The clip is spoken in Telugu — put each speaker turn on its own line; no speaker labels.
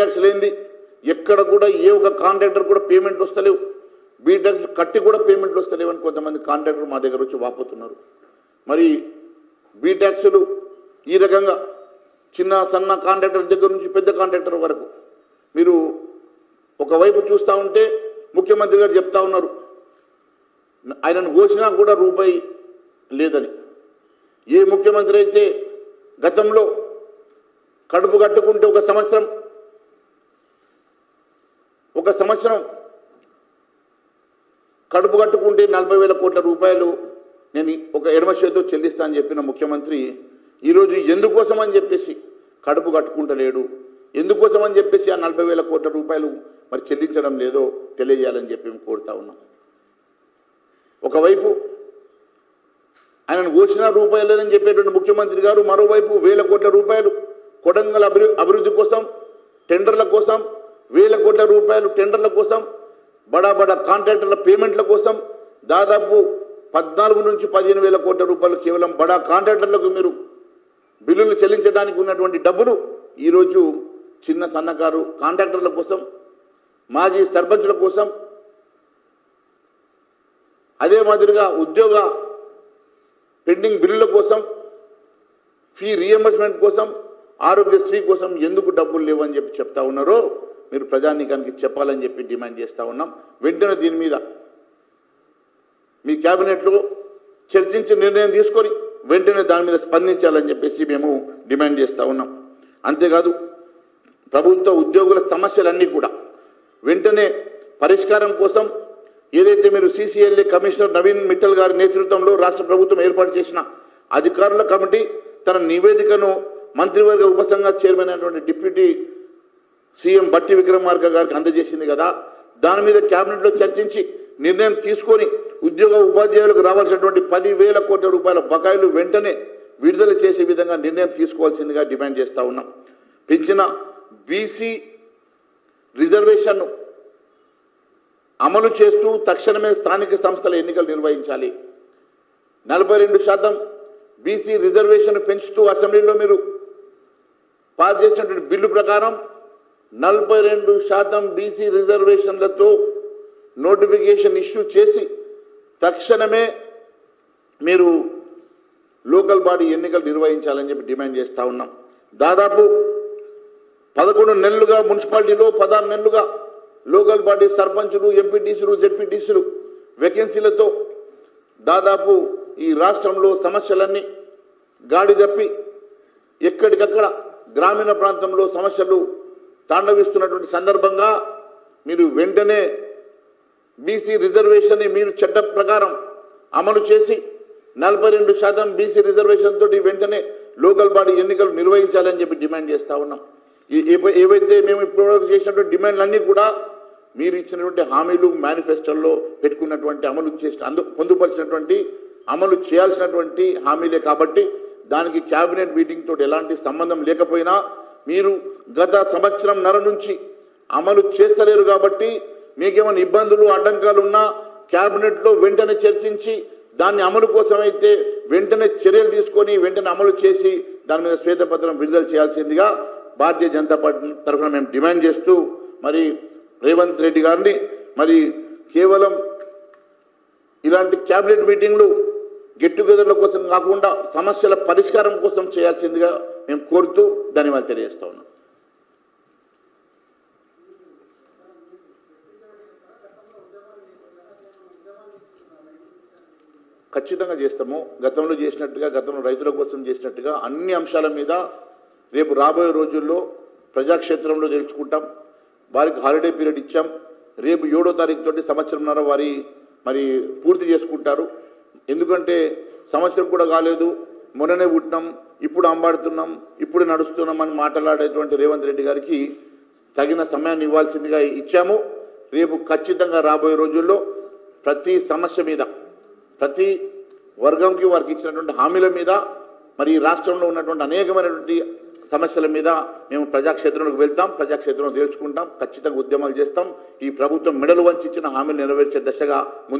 బీటాక్స్ లేనిది. ఎక్కడ కూడా ఏ ఒక కాంట్రాక్టర్ కూడా పేమెంట్ వస్తలేవు. బీటాక్స్ కట్టి కూడా పేమెంట్లు వస్తలేవు అని కొంతమంది కాంట్రాక్టర్ మా దగ్గర వచ్చి వాపోతున్నారు. మరి బీటాక్స్లు ఈ రకంగా చిన్న సన్న కాంట్రాక్టర్ దగ్గర నుంచి పెద్ద కాంట్రాక్టర్ వరకు మీరు ఒకవైపు చూస్తూ ఉంటే ముఖ్యమంత్రి గారు చెప్తా ఉన్నారు. ఆయనను కోసినా కూడా రూపాయి లేదని. ఏ ముఖ్యమంత్రి అయితే గతంలో కడుపు కట్టుకుంటే ఒక సంవత్సరం ఒక సంవత్సరం కడుపు కట్టుకుంటే నలభై వేల కోట్ల రూపాయలు నేను ఒక ఎడమ చేతితో చెల్లిస్తా అని చెప్పిన ముఖ్యమంత్రి ఈరోజు ఎందుకోసం అని చెప్పేసి కడుపు కట్టుకుంటలేడు? ఎందుకోసం అని చెప్పేసి ఆ నలభై వేల కోట్ల రూపాయలు మరి చెల్లించడం లేదో తెలియజేయాలని చెప్పి మేము కోరుతా ఉన్నాం. ఒకవైపు ఆయనను కోసిన రూపాయలు లేదని చెప్పేటువంటి ముఖ్యమంత్రి గారు మరోవైపు వేల కోట్ల రూపాయలు కొడంగల్ అభివృద్ధి కోసం టెండర్ల కోసం వేల కోట్ల రూపాయలు టెండర్ల కోసం బడా బడా కాంట్రాక్టర్ల పేమెంట్ల కోసం దాదాపు పద్నాలుగు నుంచి పదిహేను వేల కోట్ల రూపాయలు కేవలం బడా కాంట్రాక్టర్లకు మీరు బిల్లులు చెల్లించడానికి ఉన్నటువంటి డబ్బులు ఈరోజు చిన్న సన్నకారు కాంట్రాక్టర్ల కోసం మాజీ సర్పంచుల కోసం అదే మాదిరిగా ఉద్యోగ పెండింగ్ బిల్లుల కోసం ఫీ రియంబర్స్మెంట్ కోసం ఆరోగ్యశ్రీ కోసం ఎందుకు డబ్బులు లేవని చెప్పి చెప్తా ఉన్నారో మీరు ప్రజానీకానికి చెప్పాలని చెప్పి డిమాండ్ చేస్తూ ఉన్నాం. వెంటనే దీని మీద మీ క్యాబినెట్లో చర్చించి నిర్ణయం తీసుకొని వెంటనే దాని మీద స్పందించాలని చెప్పేసి మేము డిమాండ్ చేస్తూ ఉన్నాం. అంతేకాదు ప్రభుత్వ ఉద్యోగుల సమస్యలన్నీ కూడా వెంటనే పరిష్కారం కోసం ఏదైతే మీరు సీసీఎల్ఏ కమిషనర్ నవీన్ మిట్టల్ గారి నేతృత్వంలో రాష్ట్ర ప్రభుత్వం ఏర్పాటు చేసిన అధికారుల కమిటీ తన నివేదికను మంత్రివర్గ ఉపసంఘ చైర్మన్ అయినటువంటి డిప్యూటీ సీఎం బట్టి విక్రమార్క గారికి అందజేసింది కదా. దాని మీద కేబినెట్లో చర్చించి నిర్ణయం తీసుకొని ఉద్యోగ ఉపాధ్యాయులకు రావాల్సినటువంటి పదివేల కోట్ల రూపాయల బకాయిలు వెంటనే విడుదల చేసే విధంగా నిర్ణయం తీసుకోవాల్సిందిగా డిమాండ్ చేస్తూ ఉన్నాం. పెంచిన బీసీ రిజర్వేషన్ను అమలు చేస్తూ తక్షణమే స్థానిక సంస్థల ఎన్నికలు నిర్వహించాలి. నలభై రెండు శాతం బీసీ రిజర్వేషన్ పెంచుతూ అసెంబ్లీలో మీరు పాస్ చేసినటువంటి బిల్లు ప్రకారం నలభై రెండు శాతం బీసీ రిజర్వేషన్లతో నోటిఫికేషన్ ఇష్యూ చేసి తక్షణమే మీరు లోకల్ బాడీ ఎన్నికలు నిర్వహించాలని చెప్పి డిమాండ్ చేస్తా ఉన్నాం. దాదాపు పదకొండు నెలలుగా మున్సిపాలిటీలో పదహారు నెలలుగా లోకల్ బాడీ సర్పంచులు ఎంపీటీసీలు జెడ్పీటీసీలు వేకెన్సీలతో దాదాపు ఈ రాష్ట్రంలో సమస్యలన్నీ గాడి తప్పి ఎక్కడికక్కడ గ్రామీణ ప్రాంతంలో సమస్యలు తాండవిస్తున్నటువంటి సందర్భంగా మీరు వెంటనే బీసీ రిజర్వేషన్ని మీరు చట్ట ప్రకారం అమలు చేసి నలభై రెండు శాతం బీసీ రిజర్వేషన్ తోటి వెంటనే లోకల్ బాడీ ఎన్నికలు నిర్వహించాలని చెప్పి డిమాండ్ చేస్తూ ఉన్నాం. ఏవైతే మేము ఇప్పటివరకు చేసినటువంటి డిమాండ్లన్నీ కూడా మీరు ఇచ్చినటువంటి హామీలు మేనిఫెస్టోల్లో పెట్టుకున్నటువంటి అమలు చేసిన అందు పొందుపరిచినటువంటి అమలు చేయాల్సినటువంటి హామీలే కాబట్టి దానికి క్యాబినెట్ మీటింగ్ తోటి ఎలాంటి సంబంధం లేకపోయినా మీరు గత సంవత్సరం నర నుంచి అమలు చేస్తలేరు కాబట్టి మీకేమైనా ఇబ్బందులు అడ్డంకాలు ఉన్నా క్యాబినెట్లో వెంటనే చర్చించి దాన్ని అమలు కోసమైతే వెంటనే చర్యలు తీసుకొని వెంటనే అమలు చేసి దాని మీద శ్వేతపత్రం విడుదల చేయాల్సిందిగా భారతీయ జనతా పార్టీ తరఫున మేము డిమాండ్ చేస్తూ మరి రేవంత్ రెడ్డి గారిని మరి కేవలం ఇలాంటి క్యాబినెట్ మీటింగ్లు గెట్ టుగెదర్ల కోసం కాకుండా సమస్యల పరిష్కారం కోసం చేయాల్సిందిగా మేము కోరుతూ ధన్యవాదాలు తెలియజేస్తా ఉన్నాం. ఖచ్చితంగా చేస్తాము. గతంలో చేసినట్టుగా గతంలో రైతుల కోసం చేసినట్టుగా అన్ని అంశాల మీద రేపు రాబోయే రోజుల్లో ప్రజాక్షేత్రంలో తెలుసుకుంటాం. వారికి హాలిడే పీరియడ్ ఇచ్చాం. రేపు ఏడో తారీఖు తోటి సంవత్సరంన్నర వారి మరి పూర్తి చేసుకుంటారు. ఎందుకంటే సంవత్సరం కూడా కాలేదు. మొన్ననే పుట్టినాం ఇప్పుడు అంబాడుతున్నాం ఇప్పుడు నడుస్తున్నాం అని మాట్లాడేటువంటి రేవంత్ రెడ్డి గారికి తగిన సమయాన్ని ఇవ్వాల్సిందిగా ఇచ్చాము. రేపు ఖచ్చితంగా రాబోయే రోజుల్లో ప్రతి సమస్య మీద ప్రతి వర్గంకి వారికి ఇచ్చినటువంటి హామీల మీద మరి ఈ రాష్ట్రంలో ఉన్నటువంటి అనేకమైనటువంటి సమస్యల మీద మేము ప్రజాక్షేత్రంలోకి వెళ్తాం ప్రజాక్షేత్రంలో తేల్చుకుంటాం ఖచ్చితంగా ఉద్యమాలు చేస్తాం. ఈ ప్రభుత్వం మెడలు వంచి ఇచ్చిన హామీలు నెరవేర్చే దశగా ముందు